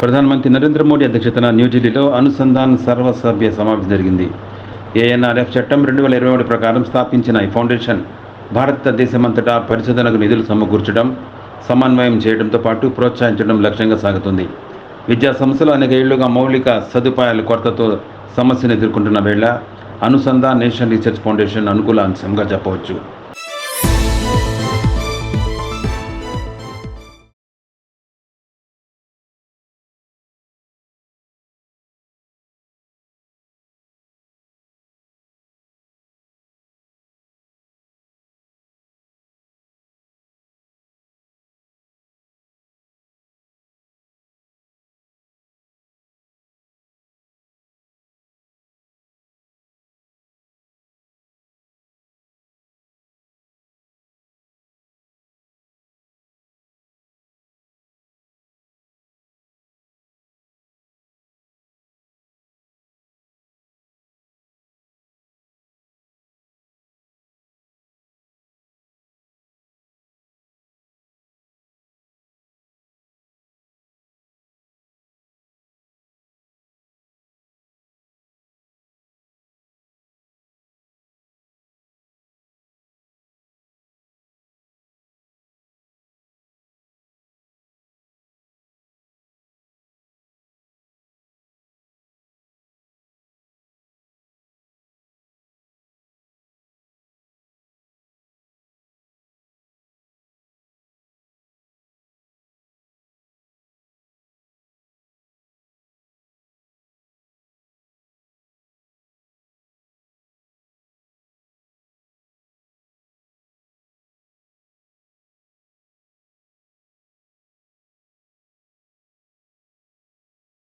ప్రధానమంత్రి నరేంద్ర మోడీ అధ్యక్షతన న్యూఢిల్లీలో అనుసంధాన్ సర్వసభ్య సమావేశం జరిగింది. ఏఎన్ఆర్ఎఫ్ చట్టం రెండు వేల ఇరవై ఒకటి ప్రకారం స్థాపించిన ఈ ఫౌండేషన్ భారతదేశమంతటా పరిశోధనకు నిధులు సమకూర్చడం సమన్వయం చేయడంతో పాటు ప్రోత్సహించడం లక్ష్యంగా సాగుతుంది. విద్యా సంస్థలు అనేక ఏళ్ళుగా మౌలిక సదుపాయాల కొరతతో సమస్యను ఎదుర్కొంటున్న వేళ అనుసంధాన్ నేషనల్ రీసెర్చ్ ఫౌండేషన్ అనుకూల అంశంగా చెప్పవచ్చు.